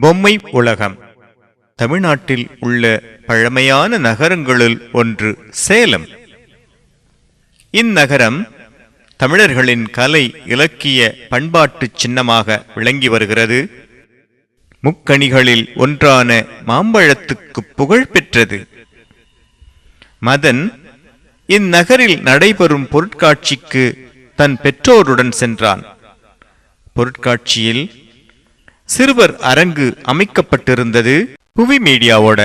பொம்மை உலகம். தமிழ்நாட்டில் உள்ள பழமையான நகரங்களுள் ஒன்று சேலம். இந்நகரம் தமிழர்களின் கலை இலக்கிய பண்பாட்டு சின்னமாக விளங்கி வருகிறது. முக்கணிகளில் ஒன்றான மாம்பழத்துக்கு புகழ் பெற்றது. மதன் இந்நகரில் நடைபெறும் பொருட்காட்சிக்கு தன் பெற்றோருடன் சென்றான். பொருட்காட்சியில் சிறுவர் அரங்கு அமைக்கப்பட்டிருந்தது. புவி மீடியாவோட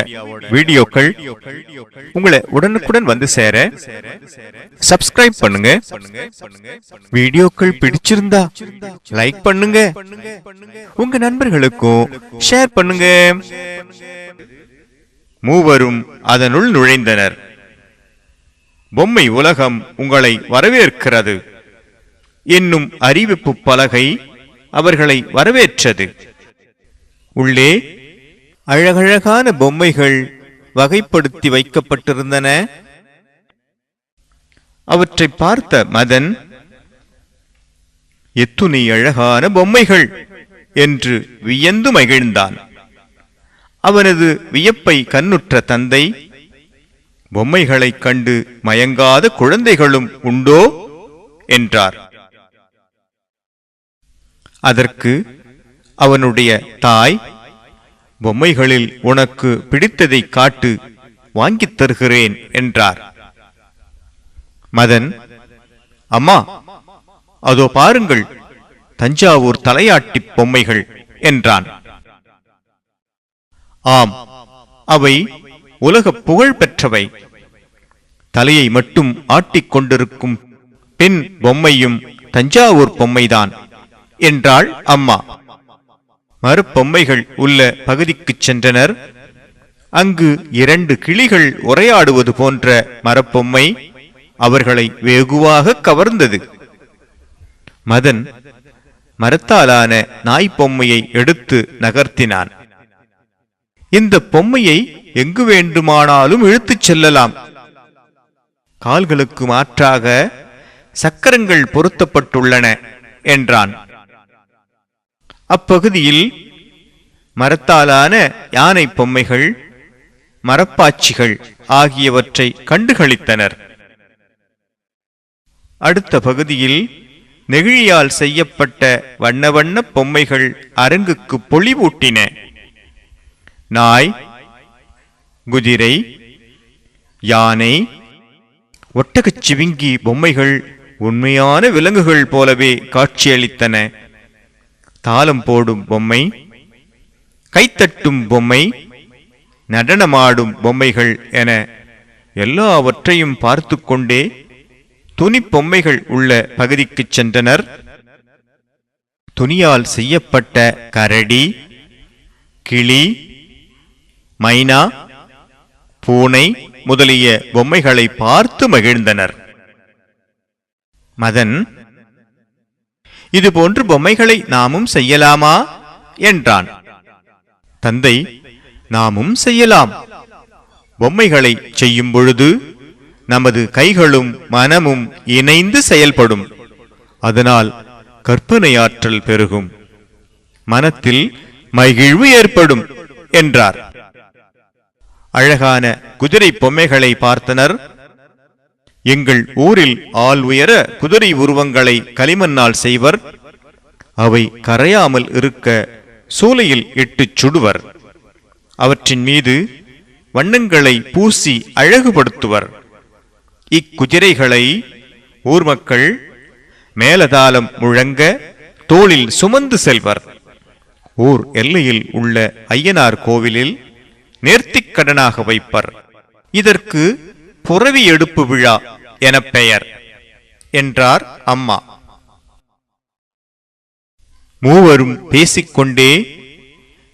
வீடியோக்கள் உங்களை உடனுக்குடன் வந்து சேர சப்ஸ்கிரைப் பண்ணுங்க. வீடியோக்கள் பிடிச்சிருந்தா லைக் பண்ணுங்க. உங்க நண்பர்களுக்கும் ஷேர் பண்ணுங்க. மூவரும் அதனுள் நுழைந்தனர். பொம்மை உலகம் உங்களை வரவேற்கிறது. என்னும் அறிவிப்பு பலகை அவர்களை வரவேற்றது. உள்ளே அழகழகான பொம்மைகள் வகைப்படுத்தி வைக்கப்பட்டிருந்தன. அவற்றை பார்த்த மதன் எத்துணை அழகான பொம்மைகள்! என்று வியந்து மகிழ்ந்தான். அவனது வியப்பை கண்ணுற்ற தந்தை பொம்மைகளைக் கண்டு மயங்காத குழந்தைகளும் உண்டோ? என்றார். அதற்கு அவனுடைய தாய் பொம்மைகளில் உனக்கு பிடித்ததை காட்டு வாங்கித் தருகிறேன் என்றார். மதன் அம்மா அதோ பாருங்கள் தஞ்சாவூர் தலையாட்டி பொம்மைகள் என்றான். ஆம் அவை உலக புகழ் பெற்றவை. தலையை மட்டும் ஆட்டிக் கொண்டிருக்கும் பெண் பொம்மையும் தஞ்சாவூர் பொம்மைதான் என்றாள் அம்மா. மறுபொம்மைகள் உள்ள பகுதிக்குச் சென்றனர். அங்கு இரண்டு கிளிகள் உரையாடுவது போன்ற மரப்பொம்மை அவர்களை வெகுவாக கவர்ந்தது. மதன் மரத்தாலான நாய் பொம்மையை எடுத்து நகர்த்தினான். இந்த பொம்மையை எங்கு வேண்டுமானாலும் இழுத்துச் செல்லலாம். கால்களுக்கு மாற்றாக சக்கரங்கள் பொருத்தப்பட்டுள்ளன என்றான். அப்பகுதியில் மரத்தாலான யானை பொம்மைகள் மரப்பாச்சிகள் ஆகியவற்றை கண்டுகளித்தனர். அடுத்த பகுதியில் நெகிழியால் செய்யப்பட்ட வண்ண வண்ண பொம்மைகள் அரங்குக்கு பொலிவூட்டின நாய் குதிரை யானை ஒட்டகச் சிவிங்கி பொம்மைகள் உண்மையான விலங்குகள் போலவே காட்சியளித்தன. தாளம் போடும் பொம்மை கைத்தட்டும் பொம்மை நடனமாடும் பொம்மைகள் என எல்லாவற்றையும் பார்த்து கொண்டே துணி பொம்மைகள் உள்ள பகுதிக்குச் சென்றனர். துணியால் செய்யப்பட்ட கரடி கிளி மைனா பூனை முதலிய பொம்மைகளை பார்த்து மகிழ்ந்தனர். மதன் இதுபோன்று பொம்மைகளை நாமும் செய்யலாமா? என்றான். தந்தை நாமும் செய்யலாம். பொம்மைகளை செய்யும் பொழுது நமது கைகளும் மனமும் இணைந்து செயல்படும். அதனால் கற்பனையாற்றல் பெருகும். மனத்தில் மகிழ்வு ஏற்படும் என்றார். அழகான குதிரை பொம்மைகளை பார்த்தனர். எங்கள் ஊரில் ஆள் உயர குதிரை உருவங்களை களிமண்ணால் செய்வர். அவை கரையாமல் இருக்க சூலையில் இட்டுச் சுடுவர். அவற்றின் மீது வண்ணங்களை பூசி அழகுபடுத்துவர். இக்குதிரைகளை ஊர் மக்கள் மேலதாளம் முழங்க தோளில் சுமந்து செல்வர். ஊர் எல்லையில் உள்ள ஐயனார் கோவிலில் நேர்த்திக்கடனாக வைப்பர். இதற்கு புறவி எடுப்பு விழா என பெயர். என்றார் அம்மா. மூவரும் பேசிக்கொண்டே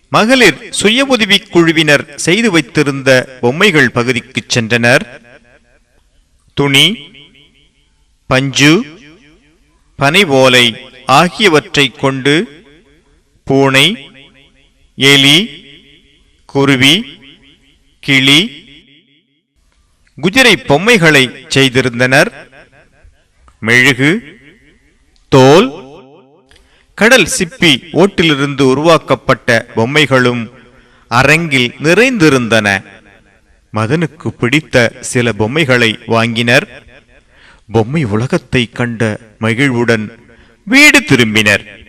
மகளிர் சுய உதவிக் குழுவினர் செய்து வைத்திருந்த பொம்மைகள் பகுதிக்குச் சென்றனர். துணி பஞ்சு பனை ஓலை ஆகியவற்றைக் கொண்டு பூனை எலி குருவி கிளி குதிரை பொம்மைகளை செய்திருந்தனர். மெழுகு தோல் கடல் சிப்பி ஓட்டிலிருந்து உருவாக்கப்பட்ட பொம்மைகளும் அரங்கில் நிறைந்திருந்தன. மதனுக்கு பிடித்த சில பொம்மைகளை வாங்கினர். பொம்மை உலகத்தை கண்ட மகிழ்வுடன் வீடு திரும்பினர்.